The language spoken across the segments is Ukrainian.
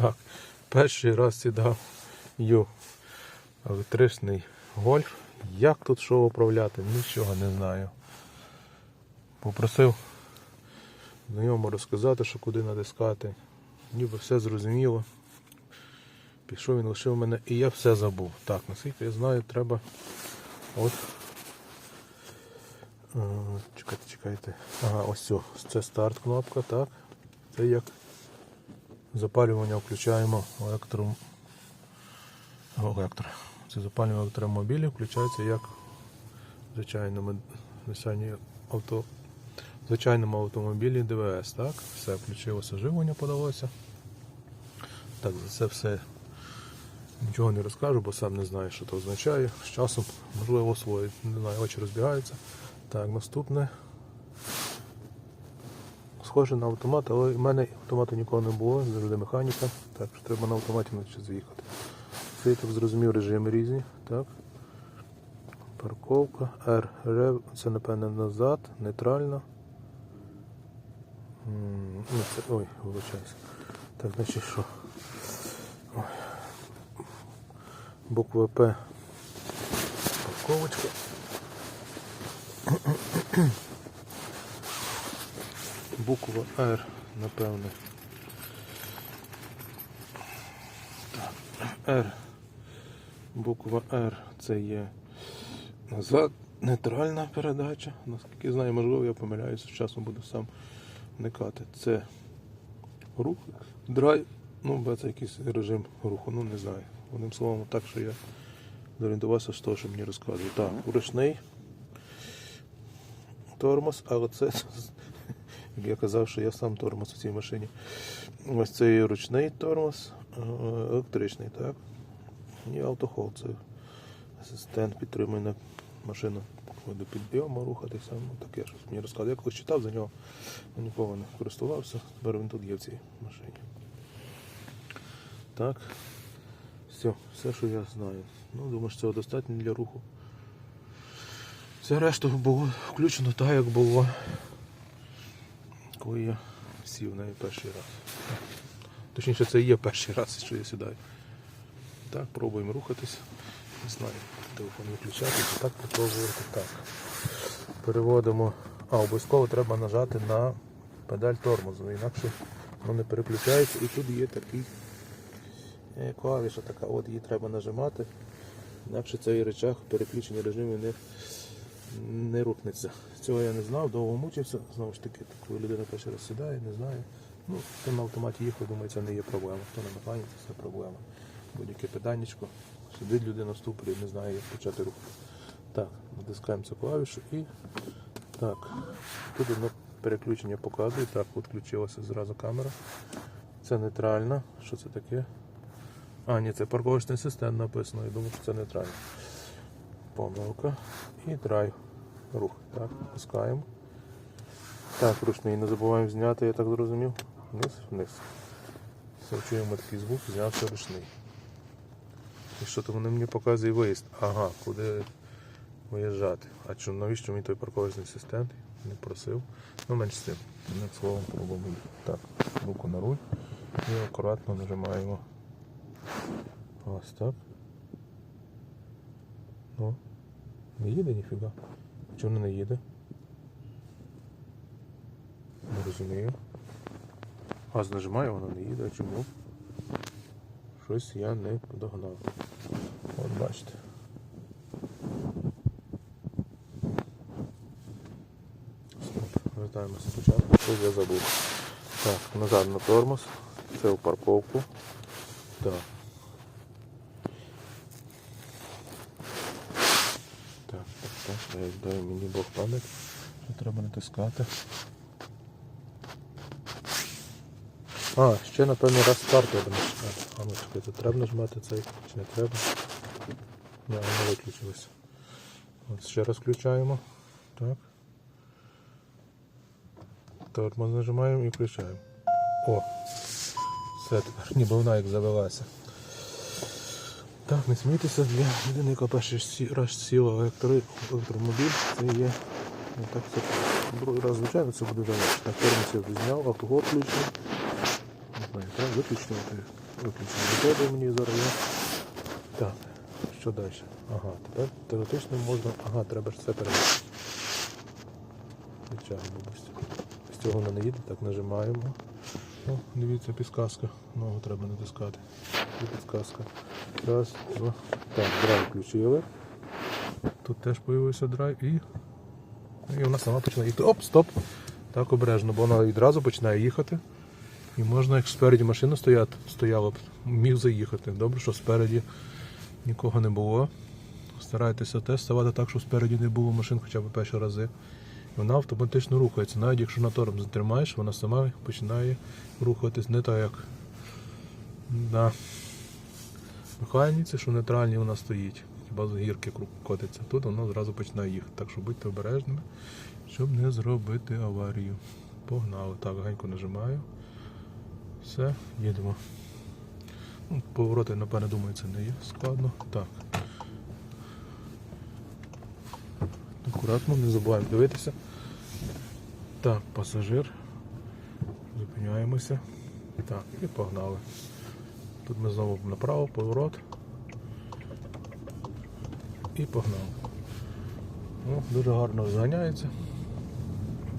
Так, перший раз сідав ю електричний гольф. Як тут що управляти, нічого не знаю. Попросив знайомого розказати, що куди натискати. Ніби все зрозуміло. Пішов він лишив мене і я все забув. Так, наскільки я знаю, треба от. Е, Чекайте, чекайте. Ага, ось. Це старт кнопка, так. Це як запалювання включаємо електро... електро. Це запалювання електромобілі включається як в звичайному автомобілі ДВС. Так? Все, включилося живлення подалося. Так, за це все нічого не розкажу, бо сам не знаю, що це означає. З часом, можливо, освоїть. Не знаю, очі розбігаються. Так, наступне. Схоже на автомат, але в мене автомату ніколи не було, завжди механіка. Так, що треба на автоматі навчитися заїхати. Це я так зрозумів режими різні. Так. Парковка, R, рев, це напевне назад, нейтральна. Ну, це, ой, вибачаюся. Так, значить що? Ой. Буква П. Парковочка. Буква R, напевне. R. Буква R це є назад, нейтральна передача. Наскільки знаю, можливо, я помиляюся, з часом буду сам вникати. Це рух, драйв, ну, бо це якийсь режим руху, ну не знаю. Одним словом, так що я зорієнтувався з того, що мені розказують. Так, ручний тормоз, але це, як я казав, що я сам тормоз у цій машині. Ось це є ручний тормоз, е, електричний, так. І автохол, це асистент підтримує на машину до підйому рухатися. Ну, таке щось мені розказує. Я колись читав за нього, ніколи не користувався. Тепер він тут є в цій машині. Так. Все, все, що я знаю. Ну, думаю, що цього достатньо для руху. Все решту було включено так, як було, коли я сів в неї перший раз. Точніше, це є перший раз, що я сідаю. Так, пробуємо рухатись. Не знаю, телефон виключатися, так попробувати так. Переводимо. А, обов'язково треба нажати на педаль тормозу, інакше воно не переключається. І тут є такий е, клавіша така, от її треба нажимати. Інакше цей речах переключення режимів не, не рухнеться. Цього я не знав, довго мучився. Знову ж таки, коли людина перший раз сідає, не знає. Ну, хто на автоматі їхав, думаю, це не є проблема. Хто на механіці, це проблема. Будь-яке питаннячко. Сидить людина в ступорі, не знає, як почати рухати. Так, натискаємо цю клавішу і так. Тут одне переключення показує. Так, от включилася зразу камера. Це нейтральна. Що це таке? А, ні, це парковочний асистент написано. Я думаю, що це нейтрально. Помилка. І драйв. Рух. Так, пускаємо. Так, ручний не забуваємо зняти, я так зрозумів. Вниз, вниз. Все, чуємо такий звук, знявся ручний. І що то воно мені показує виїзд. Ага, куди виїжджати. А чому навіщо мені той парковочний асистент? Не просив. Ну, менш з тим. Одним словом пробуємо. Так, руку на руль і акуратно нажимаємо. Ось так. Ну, не їде ніфіга. Чому не їде? Не розумію. Газ нажимаю, воно не їде. Чому? Щось я не догнав. От бачите. Стоп. Вертаємося спочатку, що я забув. Так, назад на тормоз. Це в парковку. Так. Так. Дай, дай мені Бог пам'ять. Що треба натискати. А, ще напевно раз старт треба нажимати. А ну чекайте, треба нажимати цей чи не треба? Ні, воно виключилось. От ще раз включаємо. Так. Тормоз нажимаємо і включаємо. О! Все тепер ніби вона як завелася. Так, не смійтеся, для людини, яка перший раз сіла електро- електромобіль, це є. Ну, так, це другий раз, звичайно, це буде залежно. Так, тормоз я зняв, автогол включений. Не знаю, треба виключувати. Виключимо воду мені зараз. Так, що далі? Ага, тепер теоретично можна. Ага, треба ж все перевести. Бабусь. З цього вона не їде, так нажимаємо. О, дивіться, підсказка. Ногу треба натискати. І підсказка. Раз, два. Так, драйв включили. Тут теж з'явився драйв і. І вона сама починає їхати. Оп, стоп! Так обережно, бо вона відразу починає їхати. І можна, як спереді машина стояти, стояла б, міг заїхати. Добре, що спереді нікого не було. Старайтеся теж ставати так, щоб спереді не було машин хоча б перші рази. Вона автоматично рухається. Навіть якщо мотором затримаєш, вона сама починає рухатись не так, як на механіці, що в нейтральній вона стоїть. Хіба з гірки котиться. Тут воно зразу починає їхати. Так що будьте обережними, щоб не зробити аварію. Погнали. Так, генько нажимаю. Все, їдемо. Ну, повороти, напевне, думаю, це не є складно. Так. Акуратно, не забуваємо дивитися. Так, пасажир. Зупиняємося. Так, і погнали. Тут ми знову направо, поворот. І погнали. Ну, дуже гарно зганяється.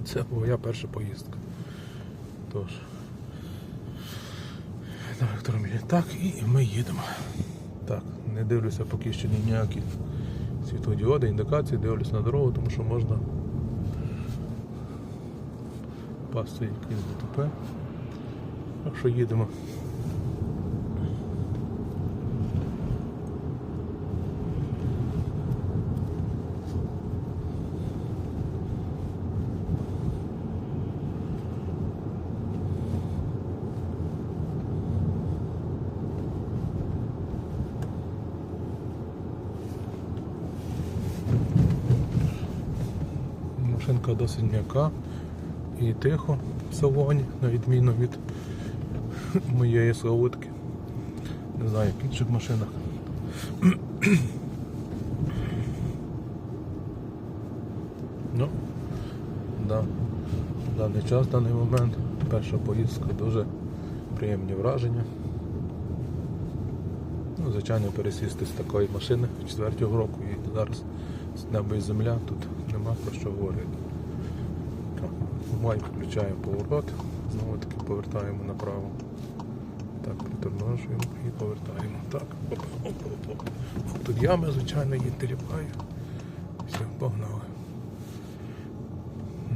Це моя перша поїздка. Тож. Так, і ми їдемо. Так, не дивлюся поки що ніякі світлодіоди, індикації, дивлюся на дорогу, тому що можна пасти якийсь ДТП. Так що їдемо. Машинка досить м'яка і тихо в салоні, на відміну від моєї Славутки. Не знаю, як в інших машинах. Ну, да. в даний час, в даний момент, перша поїздка дуже приємні враження. Ну, звичайно, пересісти з такої машини четвертого року і зараз з неба і земля, тут нема про що говорити. Майк включаємо поворот, знову таки повертаємо направо. Так, приторможуємо і повертаємо. Так, оп, оп, оп. Тут ями, звичайно, її теріпаю. Все, погнали.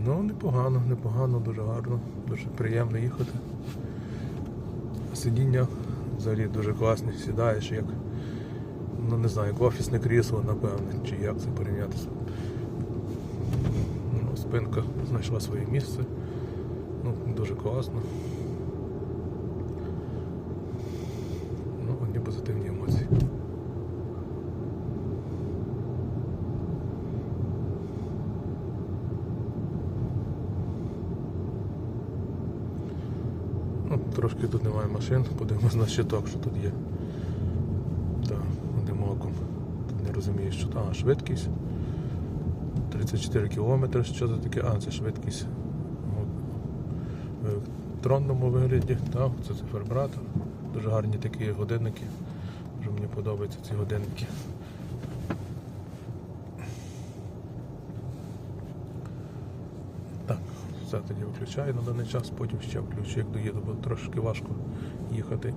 Ну, непогано, непогано, дуже гарно, дуже приємно їхати. Сидіння взагалі дуже класні, сідаєш як, ну не знаю, як офісне крісло, напевне, чи як це порівняти. Ну, спинка знайшла своє місце. Ну, дуже класно. Ну, одні позитивні емоції. Ну, трошки тут немає машин, подивимось на щиток, що тут є. Оком. Не розумію, що там. Швидкість. 34 км, що це таке? А, це швидкість в електронному вигляді. Так, це циферблат. Дуже гарні такі годинники. Дуже мені подобаються ці годинники. Так, все тоді виключаю на даний час, потім ще включу, як доїду, бо трошки важко їхати